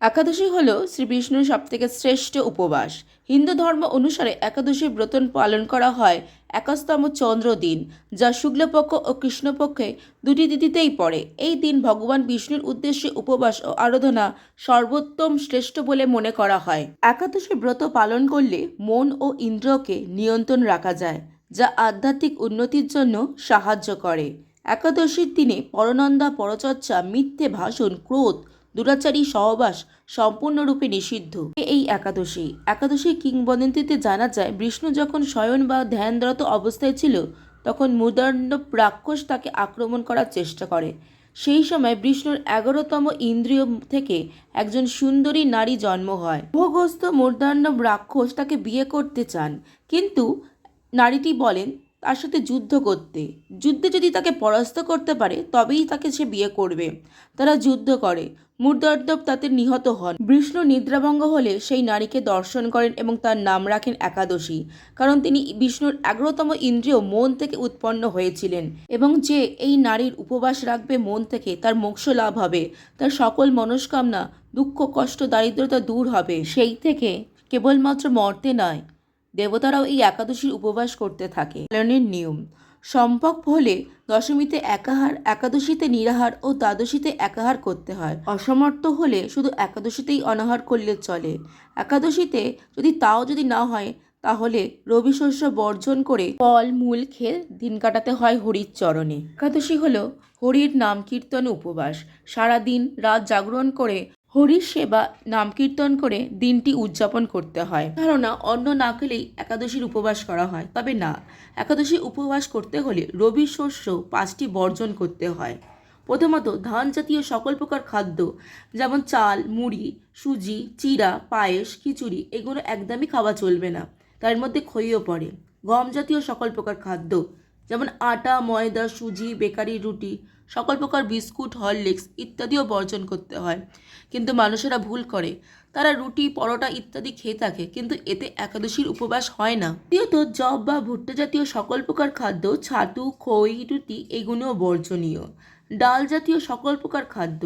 একাদশী হল শ্রী বিষ্ণুর সবথেকে শ্রেষ্ঠ উপবাস। হিন্দু ধর্ম অনুসারে একাদশী ব্রত পালন করা হয় একাশতম চন্দ্র দিন, যা শুক্লপক্ষ ও কৃষ্ণপক্ষে দুটি তিথিতেই পড়ে। এই দিন ভগবান বিষ্ণুর উদ্দেশ্যে উপবাস ও আরাধনা সর্বোত্তম শ্রেষ্ঠ বলে মনে করা হয়। একাদশী ব্রত পালন করলে মন ও ইন্দ্রকে নিয়ন্ত্রণ রাখা যায়, যা আধ্যাত্মিক উন্নতির জন্য সাহায্য করে। একাদশীর দিনে পরনন্দা পরচর্চা, মিথ্যে ভাষণ, ক্রোধ দুরাচারী সহবাস সম্পূর্ণরূপে নিষিদ্ধ। এই একাদশী। একাদশী কিংবদন্তিতে জানা যায়, বিষ্ণু যখন শয়ন বা ধ্যানরত অবস্থায় ছিল, তখন মুদার্ণ রাক্ষস তাকে আক্রমণ করার চেষ্টা করে। সেই সময় বিষ্ণুর এগারোতম ইন্দ্রিয় থেকে একজন সুন্দরী নারী জন্ম হয়। ভোগস্থ মূর্ধান্য রাক্ষস তাকে বিয়ে করতে চান, কিন্তু নারীটি বলেন তার সাথে যুদ্ধ করতে। যুদ্ধে যদি তাকে পরাস্ত করতে পারে, তবেই তাকে সে বিয়ে করবে। তারা যুদ্ধ করে। মূর্ধর্দব তাতে নিহত হন। বিষ্ণু নিদ্রাভঙ্গ হলে সেই নারীকে দর্শন করেন এবং তার নাম রাখেন একাদশী, কারণ তিনি বিষ্ণুর এগারোতম ইন্দ্রিয় মন থেকে উৎপন্ন হয়েছিলেন এবং যে এই নারীর উপবাস রাখবে মন থেকে, তার মোক্ষ লাভ হবে। তার সকল মনস্কামনা, দুঃখ, কষ্ট, দারিদ্রতা দূর হবে। সেই থেকে কেবলমাত্র মর্তে নয়। দেবতারাও এই একাদশীর উপবাস করতে থাকে। পালনের নিয়ম। সম্ভব হলে দশমীতে একাহার, একাদশীতে নিরাহার ও দ্বাদশীতে একাহার করতে হয়। অসমর্থ হলে শুধু একাদশীতেই অনাহার করলে চলে। একাদশীতে যদি তাও যদি না হয়, তাহলে রবি শস্য বর্জন করে ফল, মূল খেয়ে দিন কাটাতে হয় হরির চরণে। একাদশী হলো হরির নাম কীর্তন উপবাস। সারাদিন রাত জাগরণ করে হরির সেবা নাম কীর্তন করে দিনটি উদযাপন করতে হয়। ধারণা, অন্ন না খেলেই একাদশীর উপবাস করা হয়। তবে না, একাদশী উপবাস করতে হলে রবি শস্য পাঁচটি বর্জন করতে হয়। প্রথমত ধান জাতীয় সকল প্রকার খাদ্য, যেমন চাল, মুড়ি, সুজি চিরা পায়েস, খিচুড়ি, এগুলো একদমই খাওয়া চলবে না। তার মধ্যে খইও পড়ে। গম জাতীয় সকল প্রকার খাদ্য যেমন আটা, ময়দা, সুজি, বেকারি, রুটি, সকল প্রকার বিস্কুট, হরলিক্স ইত্যাদিও বর্জন করতে হয়। কিন্তু মানুষেরা ভুল করে। তারা রুটি, পরোটা ইত্যাদি খেয়ে থাকে, কিন্তু এতে একাদশীর উপবাস হয় না। দ্বিতীয়ত জব বা ভুট্টা জাতীয় সকল প্রকার খাদ্য, ছাতু, খই, রুটি এগুলোও বর্জনীয়। ডাল জাতীয় সকল প্রকার খাদ্য,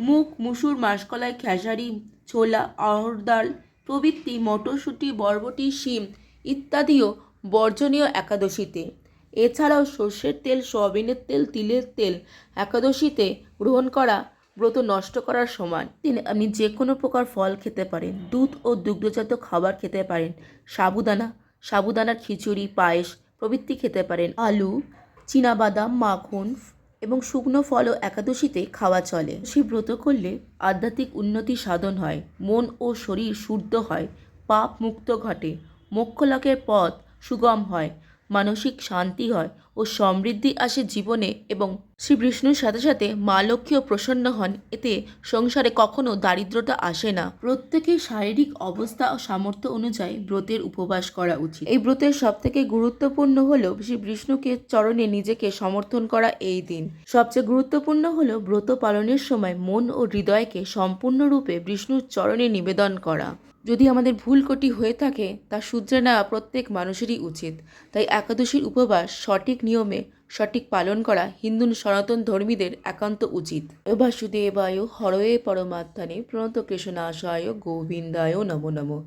মুগ, মুসুর, মাসকলাই, খেসারি, ছোলা অড়হর ডাল, প্রভৃতি, মটরশুঁটি, বরবটি, শিম ইত্যাদিও বর্জনীয় একাদশীতে। এছাড়াও সর্ষের তেল, সয়াবিনের তেল, তিলের তেল একাদশীতে গ্রহণ করা ব্রত নষ্ট করার সমান। তিনি, আপনি যে কোনো প্রকার ফল খেতে পারেন, দুধ ও দুগ্ধজাত খাবার খেতে পারেন, সাবুদানা, সাবুদানার খিচুড়ি, পায়েস প্রভৃতি খেতে পারেন, আলু, চীনাবাদাম, মাখন এবং শুকনো ফলও একাদশীতে খাওয়া চলে। সে ব্রত করলে আধ্যাত্মিক উন্নতি সাধন হয়, মন ও শরীর শুদ্ধ হয়, পাপ মুক্ত ঘটে মোক্ষ লাভের পথ সুগম হয় মানসিক শান্তি হয়। ও সমৃদ্ধি আসে জীবনে এবং শ্রী বিষ্ণুর সাথে সাথে মা লক্ষ্মীও প্রসন্ন হন। এতে সংসারে কখনো দারিদ্রতা আসে না। প্রত্যেকের শারীরিক অবস্থা ও সামর্থ্য অনুযায়ী ব্রতের উপবাস করা উচিত। এই ব্রতের সবথেকে গুরুত্বপূর্ণ হলো শ্রী বিষ্ণুকে চরণে নিজেকে সমর্থন করা এই দিন। সবচেয়ে গুরুত্বপূর্ণ হলো ব্রত পালনের সময় মন ও হৃদয়কে সম্পূর্ণরূপে বিষ্ণুর চরণে নিবেদন করা। যদি আমাদের ভুল কোটি হয়ে থাকে, তা শুধরে নেওয়া প্রত্যেক মানুষেরই উচিত। তাই একাদশীর উপবাস সঠিক নিয়মে সঠিক পালন করা হিন্দু সনাতন ধর্মীদের একান্ত উচিত। বাসুদেবায় হরয়ে পরমাত্মানে প্রণত কৃষ্ণাশায় গোবিন্দায় নম নমো।